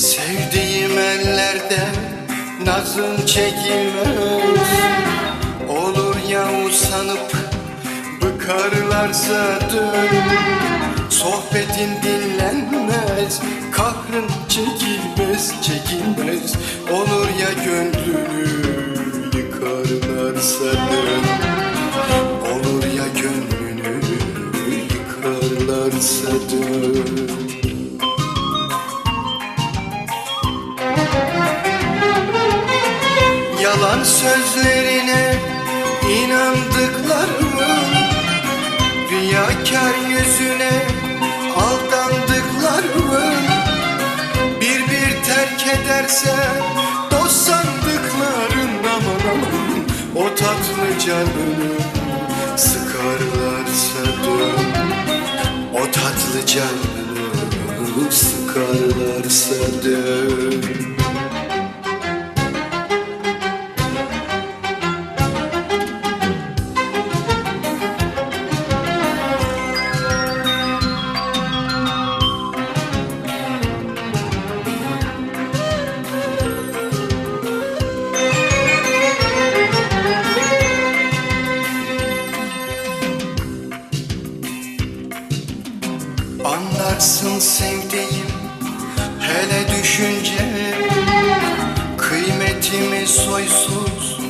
Sevdiğim ellerde nazın çekilmez. Olur ya usanıp bıkarlarsa dön. Sohbetin dinlenmez, kahrın çekilmez, çekilmez. Olur ya gönlünü yıkarlarsa dön. Olur ya gönlünü yıkarlarsa dön. Yalan sözlerine inandıklarım Riyakar yüzüne aldandıklarım Bir bir terk ederse dost sandıkların aman aman O tatlı canını sıkarlarsa dön. O tatlı canını sıkarlarsa dön Anlarsın sevdiğim hele düşünce. Kıymetimi soysuz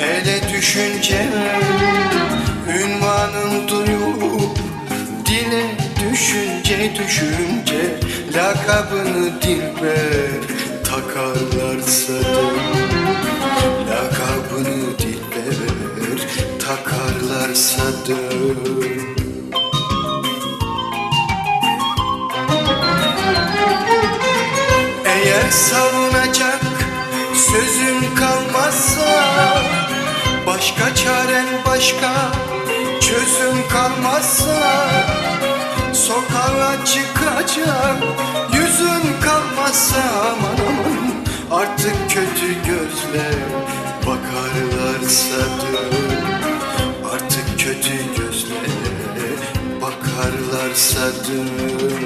ele düşünce. Ünvanım duyulup dile düşünce düşünce. Lakabını dilber takarlarsa da. Lakabını dilber takarlarsa da savunacak sözün kalmazsa Başka çaren başka çözüm kalmazsa Sokağa çıkacak yüzün kalmazsa Aman aman artık kötü gözle bakarlarsa dön. Artık kötü gözle bakarlarsa dön